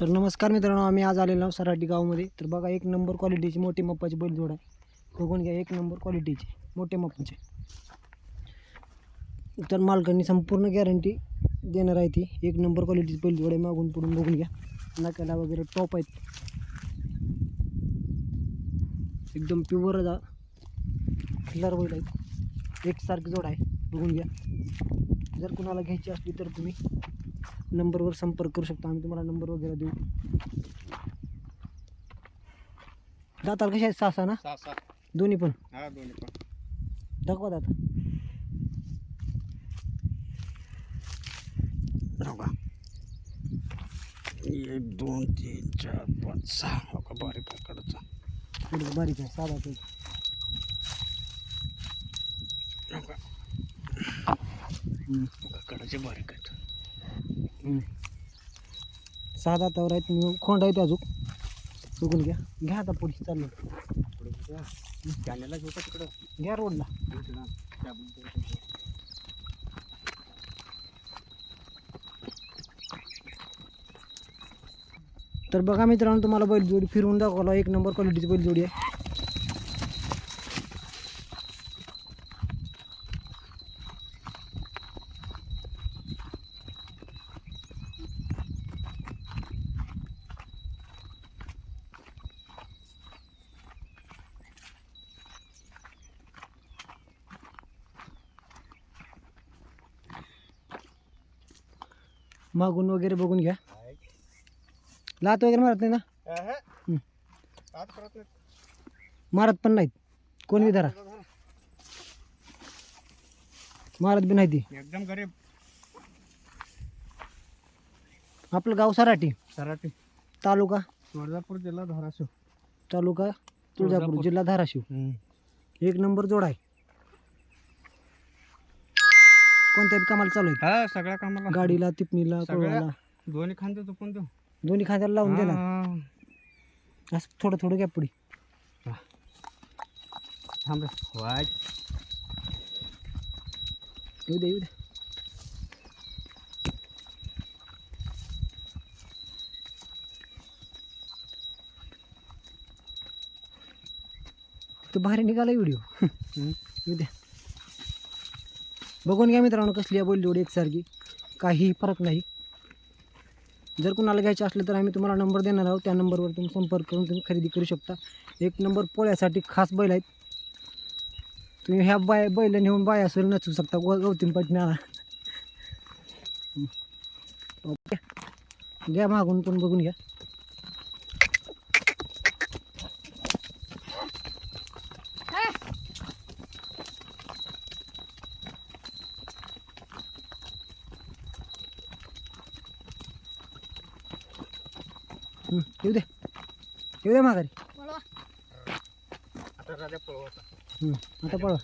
तर नमस्कार मित्रांनो आम्ही आज आलेलो आहोत सराटी गावामध्ये. तर बघा एक नंबर क्वालिटीची मोठी मप्पाची बैलजोड आहे बघून घ्या एक नंबर क्वालिटीची मोठे मप्पाचे. तर मालकांनी संपूर्ण गॅरंटी देणार आहे ती. एक नंबर क्वालिटीची बैलजोड आहे मागून पुढून बघून घ्या. नाकाला वगैरे टॉप आहेत. एकदम प्युअर जा बैल आहेत. एकसारखी जोड आहे. बघून घ्या. जर कुणाला घ्यायची असली तर तुम्ही नंबरवर संपर्क करू शकता. आम्ही तुम्हाला नंबर वगैरे देऊ. दाताल कशा आहेत? सहा ना? सहा सहा दोन्ही पण? हा दोन्ही पण. दाखवा दाता. बघा एक दोन तीन चार पाच सहा. हो का? बारीक आहे कडचा. थोडं बारीक आहे साधा आहे. हो का? का? कडचे बारीक आहेत. सहा दातावर आहेत. मी खोंड आहेत अजून. बघून घ्या. घ्या आता पुढे चाललं. कॅनेला घेऊ का तिकडं. घ्या रोडला. तर बघा मित्रांनो तुम्हाला बैलजोडी फिरवून दाखवला. एक नंबर क्वालिटीची बैलजोडी आहे. मागून वगैरे बघून घ्या. लात वगैरे मारत नाही ना? मारत पण नाहीत. कोण बी धरा. मारत बी नाही ती. एकदम गरीब. आपलं गाव सराटी. सराटी. तालुका? तुळजापूर जिल्हा धाराशिव. तालुका तुळजापूर. जिल्हा धाराशिव. एक नंबर जोड आहे. कोणत्या बी कामाला चालू आहे हा सगळ्या कामाला. गाडीला तिपणीला सगळ्या. कोळवाला दोन्ही खांदे चुकून देऊ दोन्ही खांद्याला लावून दे ना हा. असं थोडं थोडं घ्या पुढे. थांब रे. येऊ दे येऊ दे. तो भारी निघाला व्हिडिओ. येऊ द्या बघून घ्या मित्रांनो कसली आहे बैलजोडी एकसारखी. काहीही फरक नाही. जर कुणाला घ्यायचे असले तर आम्ही तुम्हाला नंबर देणार आहोत. त्या नंबरवर तुम्ही संपर्क करून तुम्ही खरेदी करू शकता. एक नंबर पोळ्यासाठी खास बैल आहेत. तुम्ही ह्या बाय बैल नेऊन बाया असेल नचू शकता. गौ गौतीन पटण्याला ओके. घ्या मागून पण बघून घ्या. येऊ दे. येऊ दे माघारी. आता पळवा.